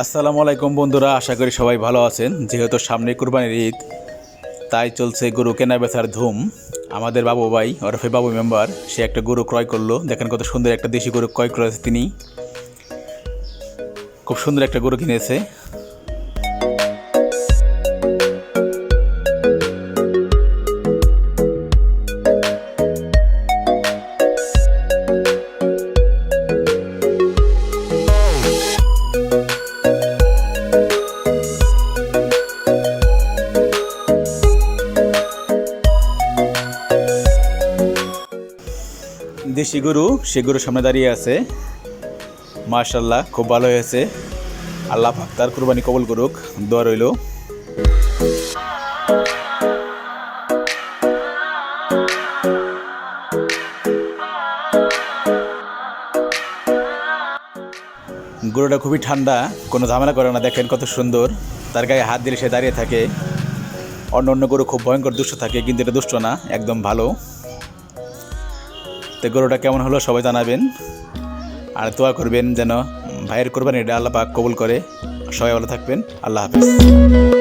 আসসালামু আলাইকুম বন্ধুরা, আশা করি সবাই ভালো আছেন। যেহেতু সামনে কুরবানির ঈদ, তাই চলছে গরু কেনা বেচার ধুম। আমাদের বাবু ভাই, ওরফে বাবু মেম্বার, সে একটা গরু ক্রয় করল। দেখেন কত সুন্দর একটা দেশি গরু ক্রয় করেছে তিনি। খুব সুন্দর একটা গরু কিনেছে। দেশি গরু সে গরুর সামনে দাঁড়িয়ে আছে। মার্শাল্লাহ খুব ভালো হয়েছে। আল্লাহ তার কুরবানি কবল করুক। দোয়া রইল। গরুটা খুবই ঠান্ডা, কোনো ঝামেলা করে না। দেখেন কত সুন্দর। তার গায়ে হাত দিলে সে দাঁড়িয়ে থাকে। অন্য অন্য গরু খুব ভয়ঙ্কর দুষ্ট থাকে, কিন্তু এটা দুষ্ট না, একদম ভালো। তো গরুটা কেমন হলো সবাই জানাবেন। আর তোয়া করবেন যেন ভাইয়ের কোরবানি এটা আল্লাহ পাক কবুল করে। সবাই ভালো থাকবেন। আল্লাহ হাফিজ।